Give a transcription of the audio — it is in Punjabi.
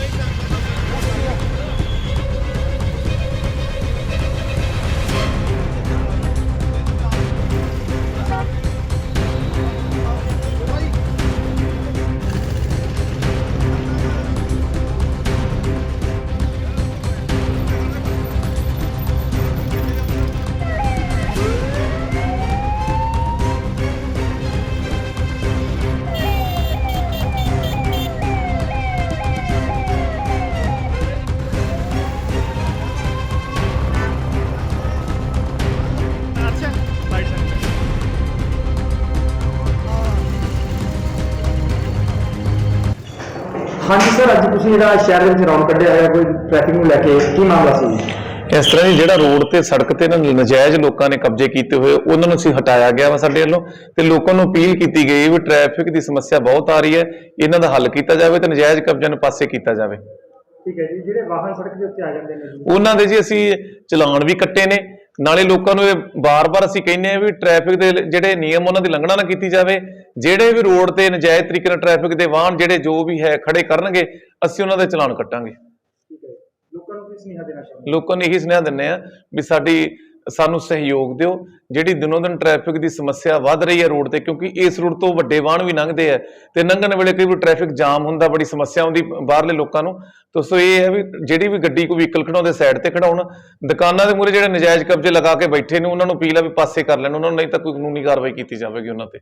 make that ਹਾਂਜੀ ਸਰ ਅੱਜ ਤੁਸੀਂ ਜਿਹੜਾ ਸ਼ਹਿਰ ਦੇ ਵਿੱਚ ਰੌਣ ਕੱਢਿਆ ਹੋਇਆ ਕੋਈ ਟ੍ਰੈਫਿਕ ਨੂੰ ਲੈ ਕੇ ਕੀ ਮਾਮਲਾ ਸੀ? ਇਸ ਤਰ੍ਹਾਂ ਹੀ ਜਿਹੜਾ ਰੋਡ ਤੇ ਸੜਕ ਤੇ ਨਾ ਨਜਾਇਜ਼ ਲੋਕਾਂ ਨੇ ਕਬਜ਼ੇ ਕੀਤੇ ਹੋਏ ਉਹਨਾਂ ਨੂੰ ਅਸੀਂ ਹਟਾਇਆ ਗਿਆ ਵਾ ਸਾਡੇ ਵੱਲੋਂ ਤੇ ਲੋਕਾਂ ਨੂੰ ਅਪੀਲ ਕੀਤੀ ਗਈ ਵੀ ਟ੍ਰੈਫਿਕ ਦੀ ਸਮੱਸਿਆ ਬਹੁਤ ਆ ਰਹੀ ਹੈ ਇਹਨਾਂ ਦਾ ਹੱਲ ਕੀਤਾ ਜਾਵੇ ਤੇ ਨਜਾਇਜ਼ ਕਬਜ਼ਿਆਂ ਨੂੰ ਪਾਸੇ ਕੀਤਾ ਜਾਵੇ। ਠੀਕ ਹੈ ਜੀ ਜਿਹੜੇ ਵਾਹਨ ਸੜਕ ਦੇ ਉੱਤੇ ਆ ਜਾਂਦੇ ਨੇ ਜੀ। ਉਹਨਾਂ ਦੇ ਜੀ ਅਸੀਂ ਚਲਾਨ ਵੀ ਕੱਟੇ ਨੇ ਨਾਲੇ ਲੋਕਾਂ ਨੂੰ ਇਹ ਬਾਰ-ਬਾਰ ਅਸੀਂ ਕਹਿੰਦੇ ਆ ਵੀ ਟ੍ਰੈਫਿਕ ਦੇ ਜਿਹੜੇ ਨਿਯਮ ਉਹਨਾਂ ਦੀ ਲੰਘਣਾ ਨਾ ਕੀਤੀ ਜਾਵੇ ਜਿਹੜੇ ਵੀ ਰੋਡ ਤੇ ਨਜਾਇਜ਼ ਤਰੀਕੇ ਨਾਲ ਟ੍ਰੈਫਿਕ ਦੇ ਵਾਹਨ ਜਿਹੜੇ ਜੋ ਵੀ ਹੈ ਖੜੇ ਕਰਨਗੇ ਅਸੀਂ ਉਹਨਾਂ ਦੇ ਚਲਾਨ ਕੱਟਾਂਗੇ। ਲੋਕਾਂ ਨੂੰ ਕੀ ਸੁਨੇਹਾ ਦੇਣਾ ਚਾਹੁੰਦੇ ਲੋਕਾਂ ਨੂੰ ਇਹੀ ਸੁਨੇਹਾ ਦਿੰਦੇ ਆ ਵੀ ਸਾਡੀ ਸਾਨੂੰ ਸਹਿਯੋਗ ਦਿਓ, ਜਿਹੜੀ ਦਿਨੋ ਦਿਨ ਟ੍ਰੈਫਿਕ ਦੀ ਸਮੱਸਿਆ ਵੱਧ ਰਹੀ ਹੈ ਰੋਡ ਤੇ, ਕਿਉਂਕਿ ਇਸ ਰੋਡ ਤੋਂ ਵੱਡੇ ਵਾਹਨ ਵੀ ਲੰਘਦੇ ਆ ਤੇ ਲੰਘਣ ਵੇਲੇ ਕਈ ਵਾਰ ਟ੍ਰੈਫਿਕ ਜਾਮ ਹੁੰਦਾ, ਬੜੀ ਸਮੱਸਿਆ ਆਉਂਦੀ ਬਾਹਰਲੇ ਲੋਕਾਂ ਨੂੰ। ਤਾਂ ਸੋ ਇਹ ਹੈ ਵੀ ਜਿਹੜੀ ਵੀ ਗੱਡੀ ਕੋਈ ਵਹੀਕਲ ਖੜਾਉਂਦੇ ਸਾਈਡ ਤੇ ਖੜਾਉਣ, ਦੁਕਾਨਾਂ ਦੇ ਮੂਹਰੇ ਜਿਹੜੇ ਨਜਾਇਜ਼ ਕਬਜ਼ੇ ਲਗਾ ਕੇ ਬੈਠੇ ਨੇ, ਉਹਨਾਂ ਨੂੰ ਅਪੀਲ ਆ ਵੀ ਪਾਸੇ ਕਰ ਲੈਣ, ਉਹਨਾਂ ਨੂੰ ਨਹੀਂ ਤਾਂ ਕੋਈ ਕਾਨੂੰਨੀ ਕਾਰਵਾਈ ਕੀਤੀ ਜਾਵੇਗੀ ਉਹਨਾਂ ਤੇ।